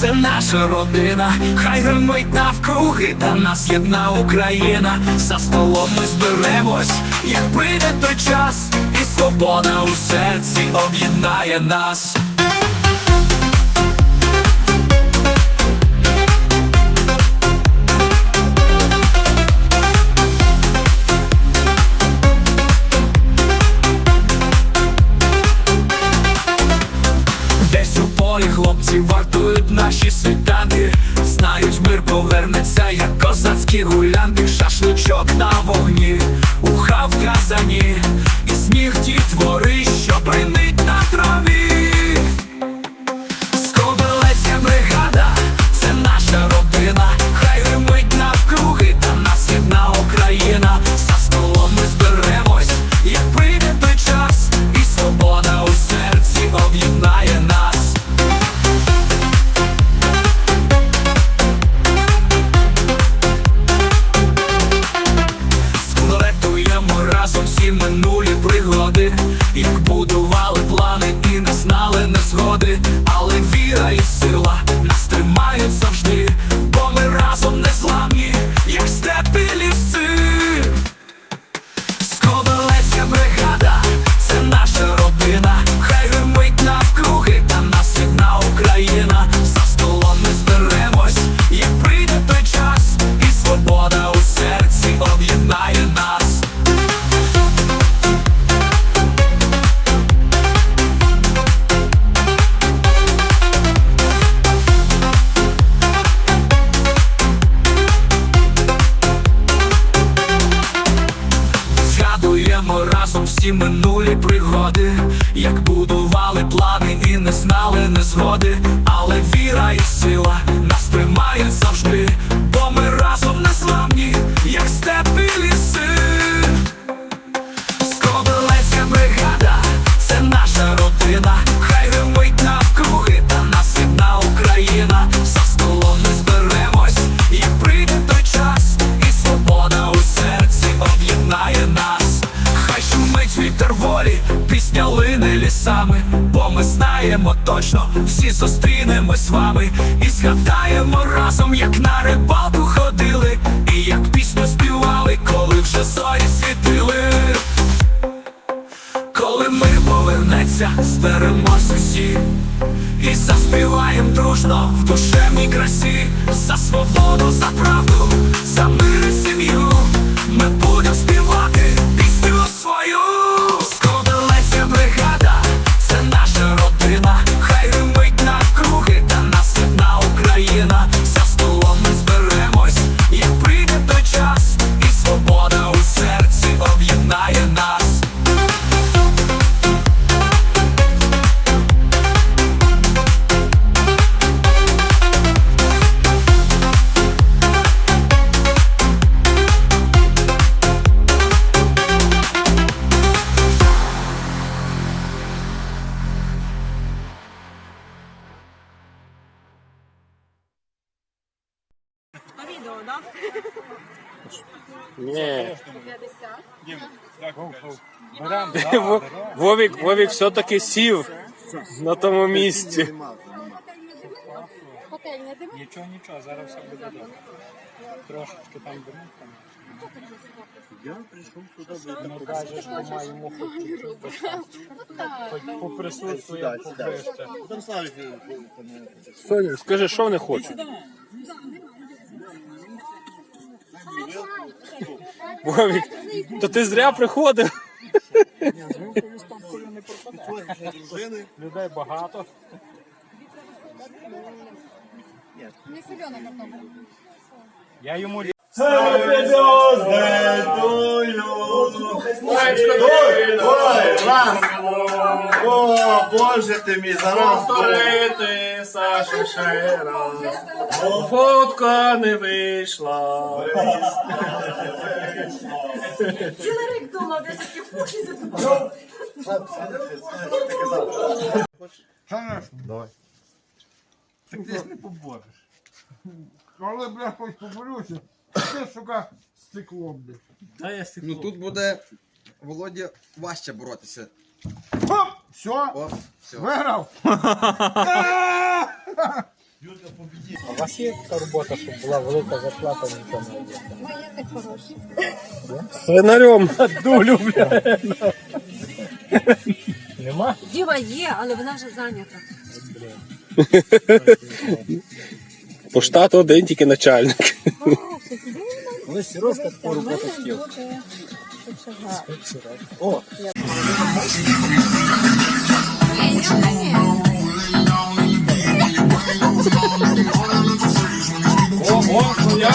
це наша родина, хай гримить навкруги, та нас єдна Україна. За столом ми зберемось, як прийде той час, і свобода у серці об'єднає нас. Козацькі гулянки Шашличок на вогні, уха в казані І сміх ті твори, що бринить всі минулі пригоди, як будували плани і не знали незгоди, але віра і сила нас тримає завжди, бо ми разом лісами, бо ми знаємо точно, всі зустрінемось з вами і згадаємо разом, як на рибалку ходили, і як пісню співали, коли вже зорі світили. Коли мир повернеться, зберемось усі І заспіваєм дружно в душевній красі За свободу, за правду, за мир і сім'ю Ні. 50. Вовік, Вовік все-таки сів на тому місці. Нічого, нічого, зараз все буде добре. Трошечки там димуть там. Я прийшов туди, ну кажеш, що маємо хоч чуть-чуть Хоч поприсутствує, поближче. Соня, скажи, що вони хочуть? Вовік, то ти зря приходив. Людей багато. Не солене потім. Я йому О, Боже ти мій, зараз. Повторити, Саша, ще раз. Фотка не вийшла. Цілий рік думав, де такі фухи за Так ти ж не побореш. Але, бля, хоч поборюся. Це, сука, стекло, бля. Та я Ну тут буде Володя важче боротися. Хоп! Все, О, все. виграв. А у вас є така робота, щоб була велика зарплата, нічого не робити? Свинарем. Дулю, бля. Нема? Діва є, але вона вже зайнята. По штату один тільки начальник. Колись в пору потостів. О! О, Ого, я...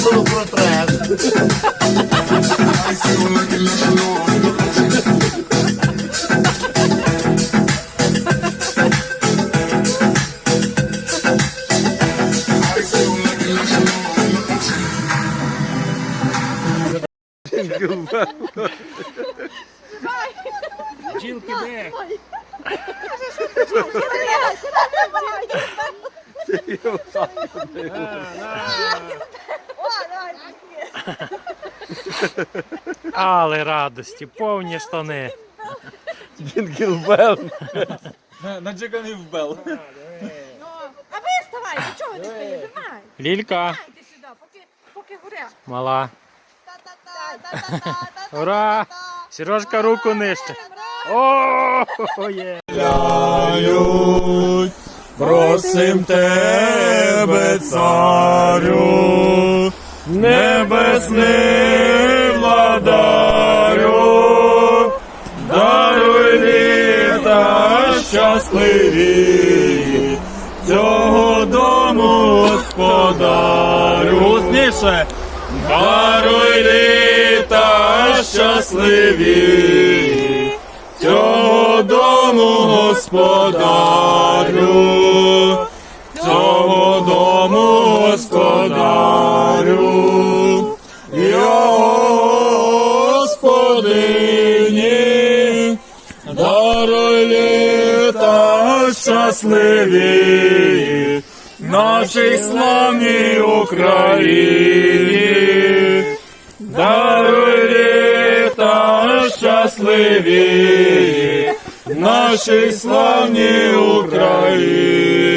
solo por atrás. Giro que der. Giro que der. Giro que der. Але радості, повні штани. Гінгілбел. Наджиганий вбел. А ви вставайте, чого ви не стоїте? Лілька, йди сюди, поки, поки горя. мала. Ура! Сережка руку нижче. О, є. Просим тебе, царю, небесний владарю, даруй літа щасливі, цього дому господарю. Голосніше. Даруй літа щасливі, цього дому господарю, цього дому господарю, щасливі, нашій славній Україні. Даруй літа щасливі, нашій славній Україні.